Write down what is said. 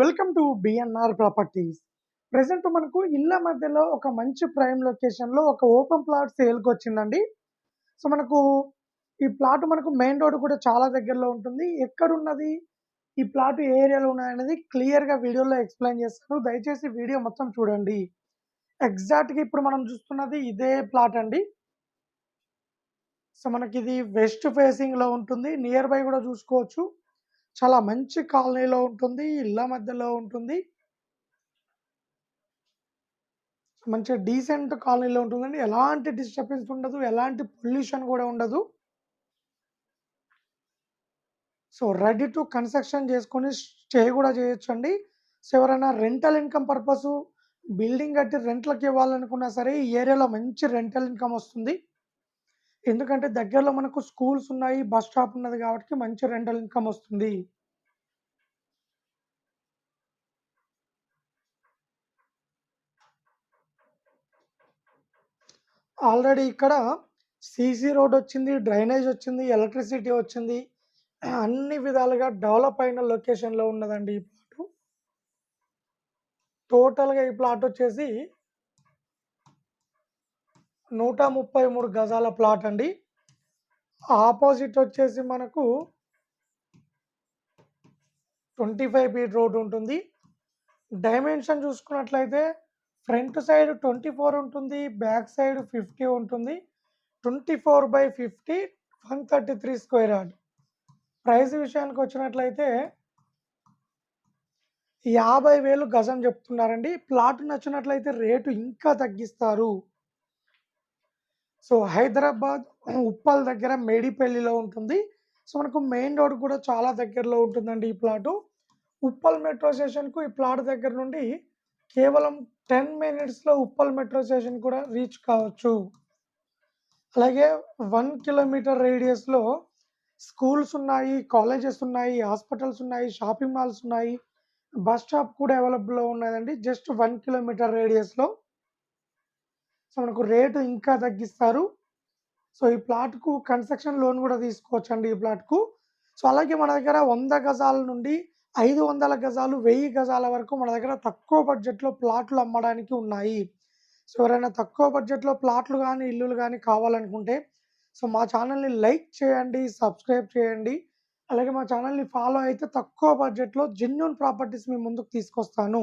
Welcome to BNR properties present మనకు ఇళ్ళ మధ్యలో ఒక మంచి ప్రైమ్ లొకేషన్లో ఒక ఓపెన్ ప్లాట్ సేల్కి వచ్చిందండి. సో మనకు ఈ ప్లాట్ మనకు మెయిన్ రోడ్ కూడా చాలా దగ్గరలో ఉంటుంది. ఎక్కడున్నది ఈ ప్లాట్ ఏ ఏరియాలో ఉన్నాయనేది క్లియర్గా వీడియోలో ఎక్స్ప్లెయిన్ చేస్తాను. దయచేసి వీడియో మొత్తం చూడండి. ఎగ్జాక్ట్గా ఇప్పుడు మనం చూస్తున్నది ఇదే ప్లాట్ అండి. సో మనకి ఇది వెస్ట్ ఫేసింగ్లో ఉంటుంది. నియర్ బై కూడా చూసుకోవచ్చు. చాలా మంచి కాలనీలో ఉంటుంది ఇళ్ళ మధ్యలో ఉంటుంది. మంచి డీసెంట్ కాలనీలో ఉంటుందండి. ఎలాంటి డిస్టర్బెన్స్ ఉండదు ఎలాంటి పొల్యూషన్ కూడా ఉండదు. సో రెడీ టు కన్స్ట్రక్షన్ చేసుకొని స్టే కూడా చేయొచ్చండి. సో ఎవరైనా రెంటల్ ఇన్కమ్ పర్పస్ బిల్డింగ్ కట్టి రెంట్లకు ఇవ్వాలనుకున్నా సరే ఈ ఏరియాలో మంచి రెంటల్ ఇన్కమ్ వస్తుంది. ఎందుకంటే దగ్గరలో మనకు స్కూల్స్ ఉన్నాయి బస్ స్టాప్ ఉన్నది కాబట్టి మంచి రెంటల్ ఇన్కమ్ వస్తుంది. ఆల్రెడీ ఇక్కడ సీసీ రోడ్ వచ్చింది డ్రైనేజ్ వచ్చింది ఎలక్ట్రిసిటీ వచ్చింది. అన్ని విధాలుగా డెవలప్ అయిన లొకేషన్లో ఉన్నదండి ఈ ప్లాట్. టోటల్గా ఈ ప్లాట్ వచ్చేసి నూట ముప్పై మూడు గజాల ప్లాట్ అండి. ఆపోజిట్ వచ్చేసి మనకు ట్వంటీ ఫైవ్ ఫీట్ రోడ్ ఉంటుంది. డైమెన్షన్ చూసుకున్నట్లయితే ఫ్రంట్ సైడ్ ట్వంటీ ఫోర్ ఉంటుంది బ్యాక్ సైడ్ ఫిఫ్టీ ఉంటుంది. Twenty four by fifty one thirty three square yard. Price విషయానికి వచ్చినట్లయితే యాభై వేలు గజం చెప్తున్నారండి. ప్లాట్ నచ్చినట్లయితే రేటు ఇంకా తగ్గిస్తారు. సో హైదరాబాద్ ఉప్పల్ దగ్గర మేడిపల్లిలో ఉంటుంది. సో మనకు మెయిన్ రోడ్ కూడా చాలా దగ్గరలో ఉంటుందండి ఈ ప్లాటు. ఉప్పల్ మెట్రో స్టేషన్కు ఈ ప్లాట్ దగ్గర నుండి కేవలం టెన్ మినిట్స్లో ఉప్పల్ మెట్రో స్టేషన్ కూడా రీచ్ కావచ్చు. అలాగే వన్ కిలోమీటర్ రేడియస్లో స్కూల్స్ ఉన్నాయి కాలేజెస్ ఉన్నాయి హాస్పిటల్స్ ఉన్నాయి షాపింగ్ మాల్స్ ఉన్నాయి. బస్ స్టాప్ కూడా అవైలబుల్లో ఉన్నదండి. జస్ట్ వన్ కిలోమీటర్ రేడియస్లో. సో మనకు రేటు ఇంకా తగ్గిస్తారు. సో ఈ ప్లాట్కు కన్స్ట్రక్షన్ లోన్ కూడా తీసుకోవచ్చండి ఈ ప్లాట్కు సో అలాగే మన దగ్గర వంద గజాల నుండి ఐదు వందల గజాలు వెయ్యి గజాల వరకు మన దగ్గర తక్కువ బడ్జెట్లో ప్లాట్లు అమ్మడానికి ఉన్నాయి. సో ఎవరైనా తక్కువ బడ్జెట్లో ప్లాట్లు కానీ ఇల్లులు కానీ కావాలనుకుంటే సో మా ఛానల్ని లైక్ చేయండి సబ్స్క్రైబ్ చేయండి. అలాగే మా ఛానల్ని ఫాలో అయితే తక్కువ బడ్జెట్లో జెన్యున్ ప్రాపర్టీస్ మీ ముందుకు తీసుకొస్తాను.